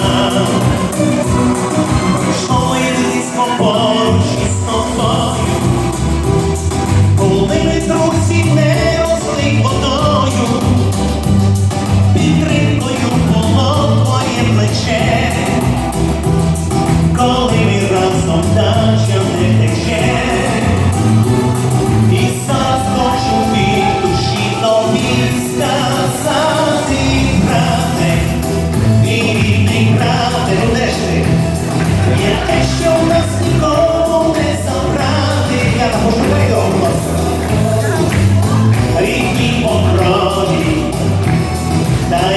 сам. Що є?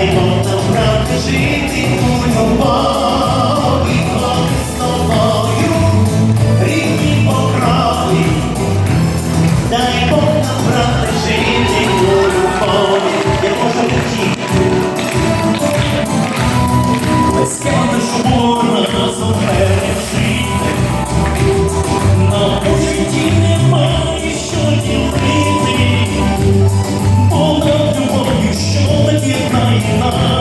Дай нам правди жити у любові.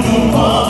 中国